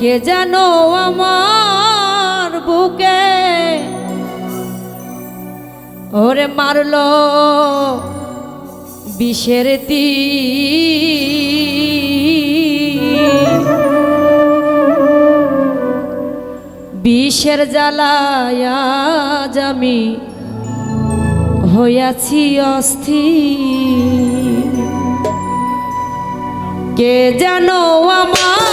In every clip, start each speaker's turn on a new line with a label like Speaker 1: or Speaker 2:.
Speaker 1: কে যেন আমার বুকে? ওরে মারল বিষের তি বিষের জ্বালায়া আমি হইয়াছি অস্থি কে জানো আমার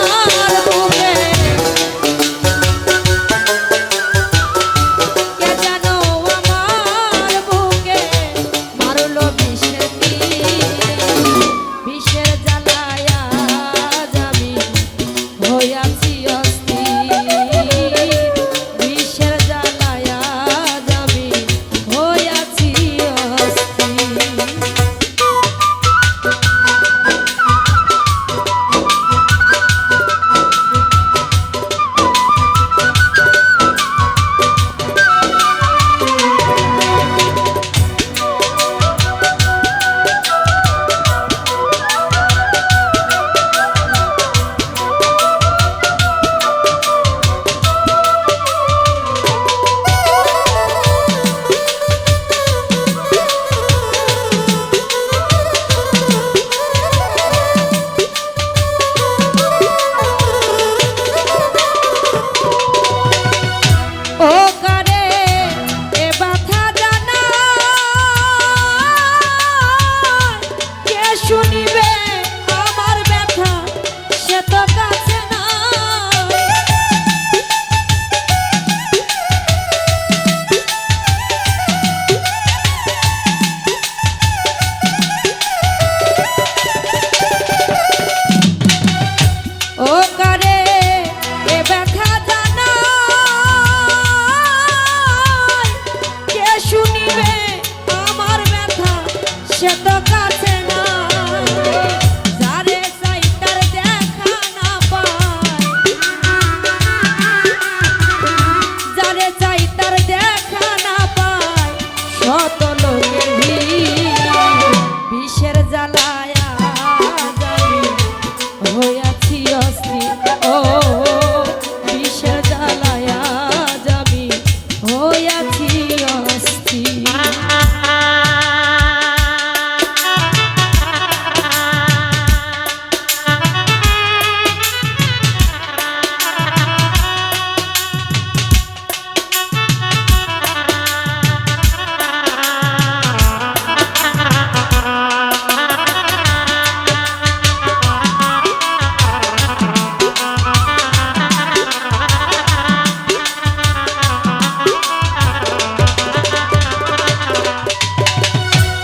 Speaker 1: সে তো কাছে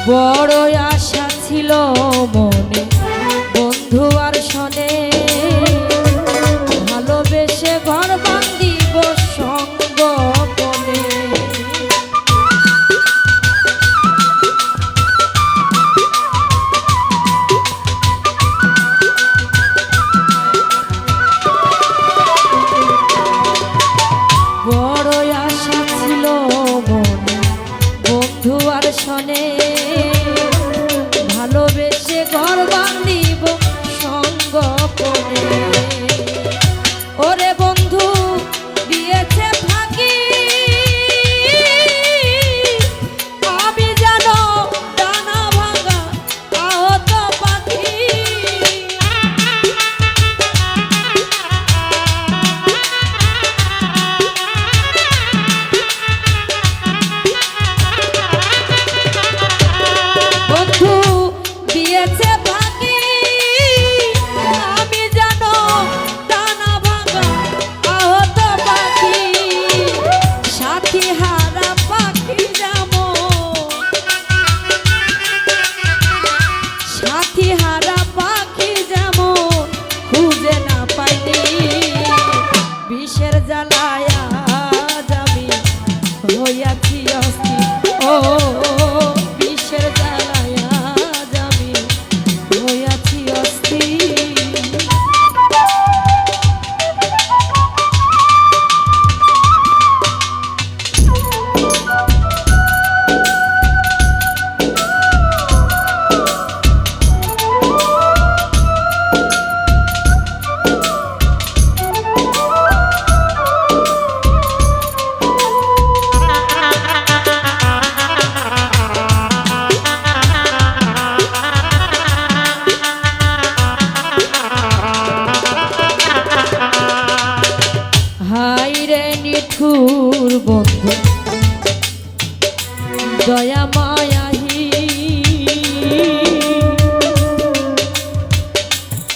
Speaker 1: বড় ধুয়ার সনে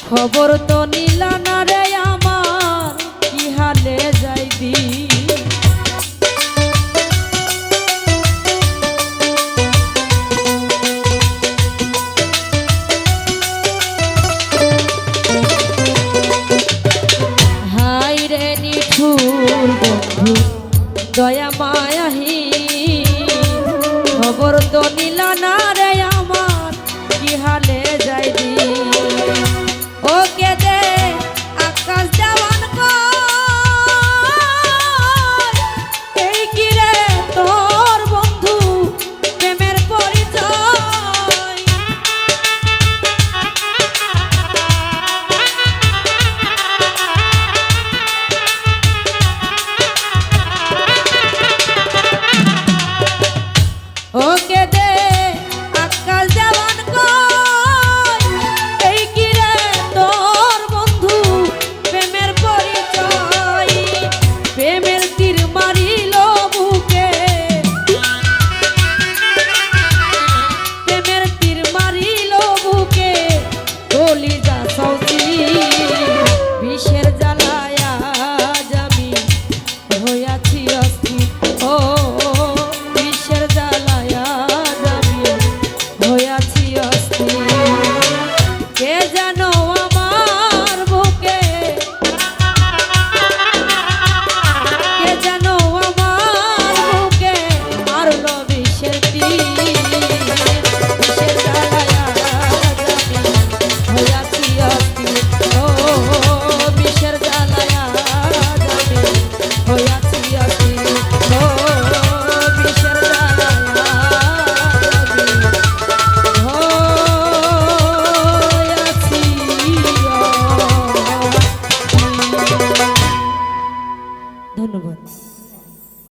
Speaker 1: খবর তো করতো নীল